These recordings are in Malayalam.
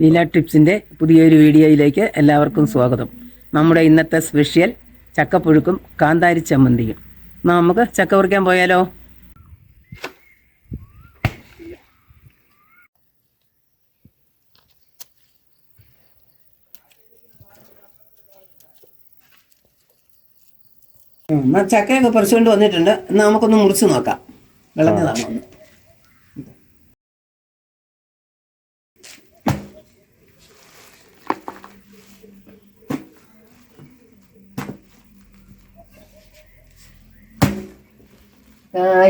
ലീല ടിപ്സിന്റെ പുതിയൊരു വീഡിയോയിലേക്ക് എല്ലാവർക്കും സ്വാഗതം. നമ്മുടെ ഇന്നത്തെ സ്പെഷ്യൽ ചക്കപ്പുഴുക്കും കാന്താരി ചമ്മന്തിയും. നമുക്ക് ചക്ക പറിക്കാൻ പോയാലോ? ചക്കയൊക്കെ പറിച്ചുകൊണ്ട് വന്നിട്ടുണ്ട്. എന്നാൽ നമുക്കൊന്ന് മുറിച്ച് നോക്കാം. വിളഞ്ഞതാണോ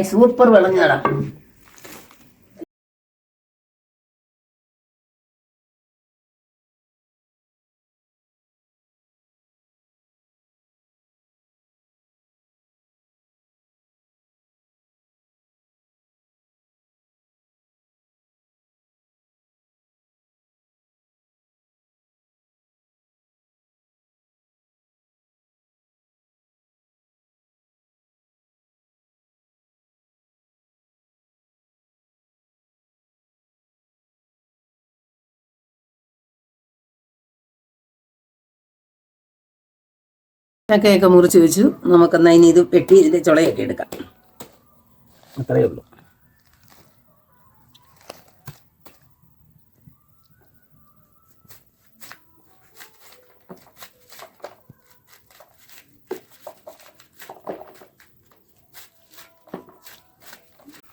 സൂപ്പർ ചക്കയൊക്കെ മുറിച്ച് വെച്ചു. നമുക്കെന്നാ ഇനി ഇത് വെട്ടി ഇതിന്റെ ചുളയൊക്കെ എടുക്കാം. അത്രയേ ഉള്ളൂ.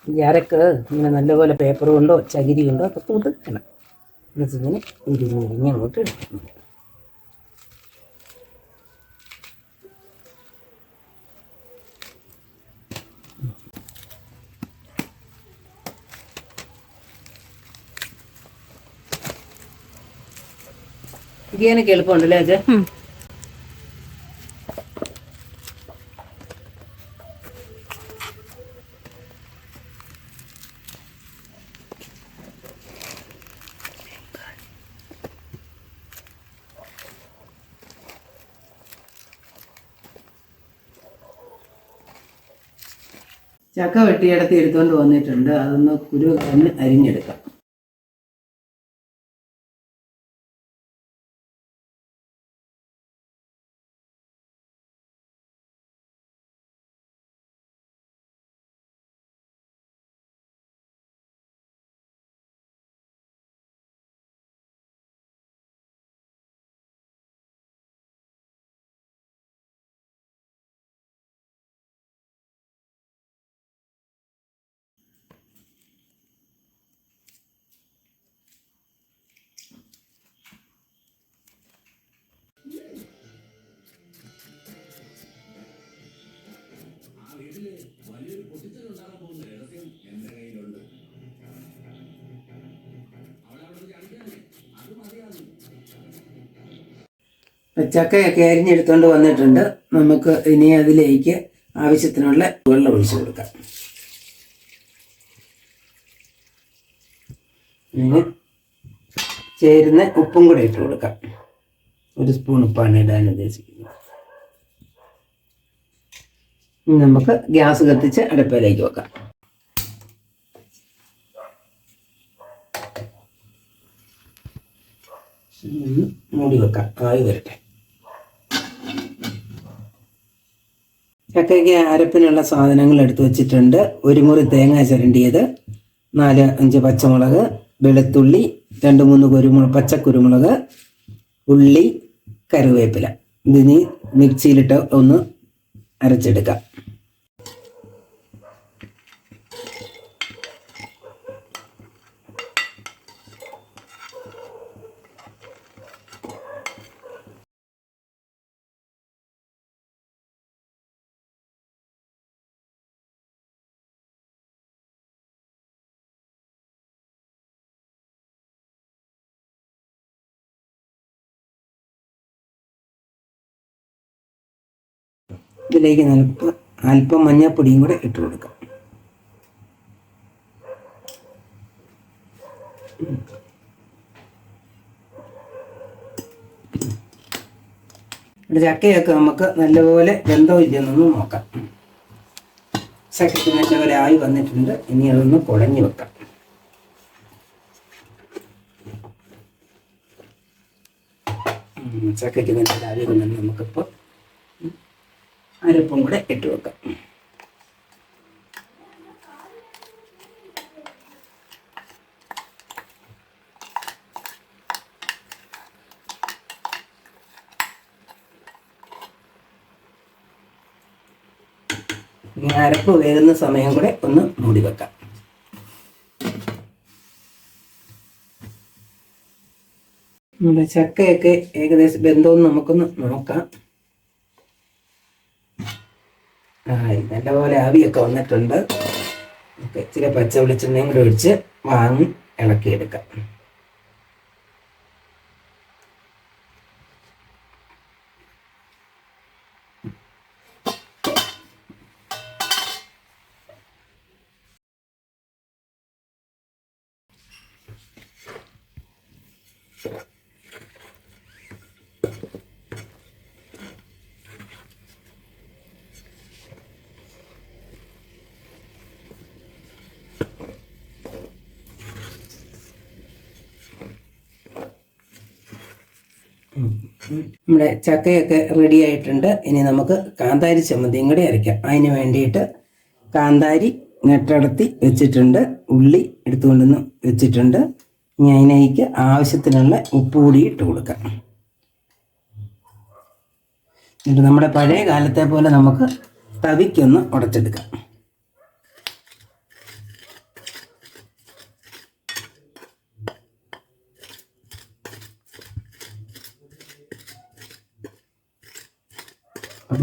ഈ അരക്ക് ഇങ്ങനെ നല്ലപോലെ പേപ്പർ കൊണ്ടോ ചകിരി കൊണ്ടോ ഒക്കെ തൂത്ത് എന്നിട്ട് എന്നുവെച്ചിങ്ങനെ ഇരിഞ്ഞിരിഞ്ഞ് അങ്ങോട്ട് എടുക്കണം ഇരിക്കാനൊക്കെ എളുപ്പമുണ്ടല്ലേ അച്ഛൻ ചക്ക വെട്ടിയിടത്ത് എടുത്തുകൊണ്ട് വന്നിട്ടുണ്ട്. അതൊന്ന് കുരു അരിഞ്ഞെടുക്കാം. ചക്കയൊക്കെ അരിഞ്ഞെടുത്തുകൊണ്ട് വന്നിട്ടുണ്ട്. നമുക്ക് ഇനി അതിലേക്ക് ആവശ്യത്തിനുള്ള വെള്ളം ഒഴിച്ചു കൊടുക്കാം. ഇനി ചേരുന്ന ഉപ്പും കൂടെ ഇട്ട് കൊടുക്കാം. ഒരു സ്പൂൺ ഉപ്പാണ് ഇടാൻ ഉദ്ദേശിക്കുന്നത്. നമുക്ക് ഗ്യാസ് കത്തിച്ച് അടുപ്പിലേക്ക് വെക്കാം. മൂടി വെക്കാം. ആയി വരട്ടെ. ചക്കയ്ക്ക് അരപ്പിനുള്ള സാധനങ്ങൾ എടുത്തു വച്ചിട്ടുണ്ട്. ഒരു മുറി തേങ്ങ ചിരണ്ടിയത് നാല് അഞ്ച് പച്ചമുളക് വെളുത്തുള്ളി രണ്ട് മൂന്ന് കുരുമുളക് പച്ചക്കുരുമുളക് ഉള്ളി കറിവേപ്പില. ഇതിനി മിക്സിയിലിട്ട് ഒന്ന് അരച്ചെടുക്കാം. ഇതിലേക്ക് നമുക്ക് അല്പം മഞ്ഞപ്പൊടിയും കൂടെ ഇട്ട് കൊടുക്കാം. ചക്കയൊക്കെ നമുക്ക് നല്ലപോലെ വെന്തമില്ലെന്നൊന്ന് നോക്കാം. ചക്കയ്ക്ക് നല്ലപോലെ ആയി വന്നിട്ടുണ്ട്. ഇനി അതൊന്ന് കുഴഞ്ഞു വെക്കാം. ചക്കയ്ക്ക് നല്ല ആയി വന്നിട്ടുണ്ട് നമുക്കിപ്പോൾ. അരപ്പും കൂടെ ഇട്ട് വെക്കാം. ഇനി അരപ്പ് വേകുന്ന സമയം കൂടെ ഒന്ന് മൂടി വെക്കാം. നമ്മുടെ ചക്കയൊക്കെ ഏകദേശം ബന്ധമെന്ന് നമുക്കൊന്ന് നോക്കാം. നല്ലപോലെ ആവിയൊക്കെ വന്നിട്ടുണ്ട്. ഓക്കെ ഇച്ചിരി പച്ച വെളിച്ചെണ്ണയും കൂടെ ഒഴിച്ച് വാങ്ങി ഇളക്കിയെടുക്കാം. നമ്മുടെ ചക്കയൊക്കെ റെഡി ആയിട്ടുണ്ട്. ഇനി നമുക്ക് കാന്താരി ചമ്മന്തിയും കൂടി അരയ്ക്കാം. അതിന് വേണ്ടിയിട്ട് കാന്താരി നെട്ടടത്തി വെച്ചിട്ടുണ്ട്. ഉള്ളി എടുത്തുകൊണ്ടുവന്ന് വെച്ചിട്ടുണ്ട്. ഇനി അതിനേക്ക് ആവശ്യത്തിനുള്ള ഉപ്പ് കൂടി ഇട്ട് കൊടുക്കാം. എന്നിട്ട് നമ്മുടെ പഴയ കാലത്തെ പോലെ നമുക്ക് തവിക്കൊന്ന് ഉടച്ചെടുക്കാം.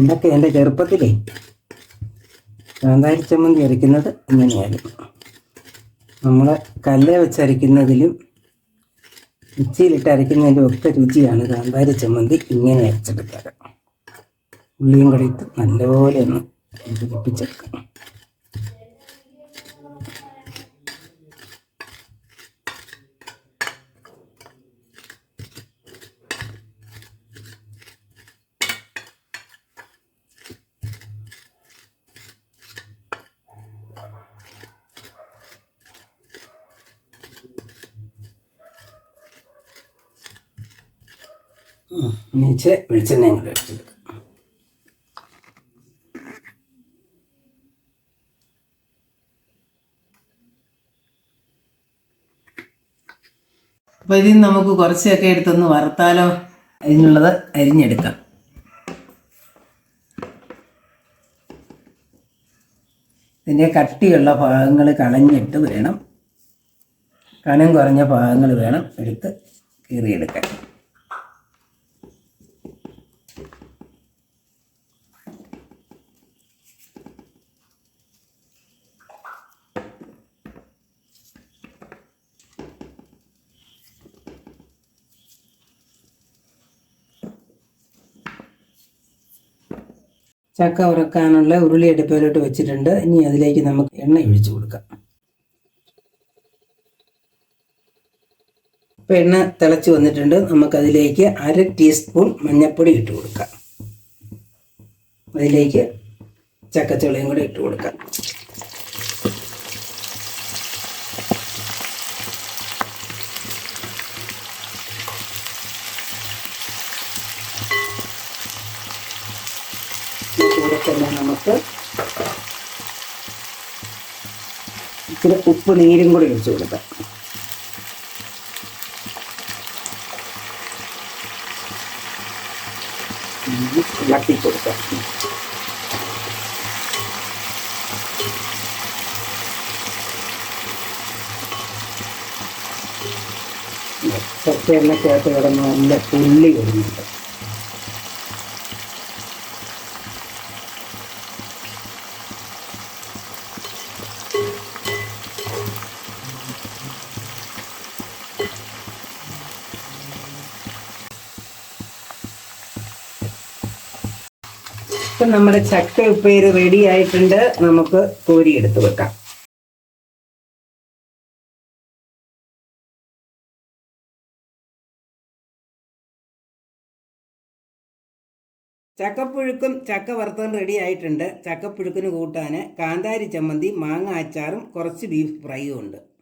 പണ്ടൊക്കെ എന്റെ ചെറുപ്പത്തിലേ കാന്താരി ചമ്മന്തി അരയ്ക്കുന്നത് ഇങ്ങനെയായിരുന്നു. നമ്മൾ കല്ല് വെച്ചരയ്ക്കുന്നതിലും മിക്സിയിലിട്ട് അരയ്ക്കുന്നതിന്റെ ഒക്കെ രുചിയാണ് കാന്താരി ചമ്മന്തി ഇങ്ങനെ അരച്ചെടുക്കാറ് ഉള്ളിയും കടയിട്ട് നല്ലപോലെ ഒന്ന് യോജിപ്പിച്ചെടുക്കണം വെളിച്ചെണ്ണ വെളിച്ചെണ്ണയും കൂടെ അപ്പോൾ ഇതിൽ നമുക്ക് കുറച്ചൊക്കെ എടുത്തൊന്ന് വറുത്താലോ അതിനുള്ളത് അരിഞ്ഞെടുക്കാം ഇതിന്റെ കട്ടിയുള്ള ഭാഗങ്ങൾ കളഞ്ഞിട്ട് വേണം കനം കുറഞ്ഞ ഭാഗങ്ങൾ വേണം എടുത്ത് കീറിയെടുക്കാൻ ചക്ക ഉറക്കാനുള്ള ഉരുളി അടുപ്പിലോട്ട് വെച്ചിട്ടുണ്ട്. ഇനി അതിലേക്ക് നമുക്ക് എണ്ണ ഒഴിച്ചു കൊടുക്കാം. ഇപ്പം എണ്ണ തിളച്ച് വന്നിട്ടുണ്ട്. നമുക്കതിലേക്ക് അര ടീസ്പൂൺ മഞ്ഞൾപ്പൊടി ഇട്ട് കൊടുക്കാം. അതിലേക്ക് ചക്കച്ചുളയും കൂടെ ഇട്ട് കൊടുക്കാം ഈ കൂടെ തന്നെ നമുക്ക് ഇച്ചിരി ഉപ്പ് നീരും കൂടി ഒഴിച്ചു കൊടുക്കാം. ഇളക്കി ചേർത്ത് കിടന്ന് നല്ല പുള്ളി വരുന്നുണ്ട്. ഇപ്പം നമ്മുടെ ചക്ക ഉപ്പേര് റെഡി ആയിട്ടുണ്ട്. നമുക്ക് കോരി എടുത്ത് വെക്കാം. ചക്കപ്പുഴുക്കും ചക്ക വറുത്തതും റെഡി ആയിട്ടുണ്ട്. ചക്കപ്പുഴുക്കിന് കൂട്ടാൻ കാന്താരി ചമ്മന്തി മാങ്ങ അച്ചാറും കുറച്ച് ബീഫ് ഫ്രൈയും ഉണ്ട്.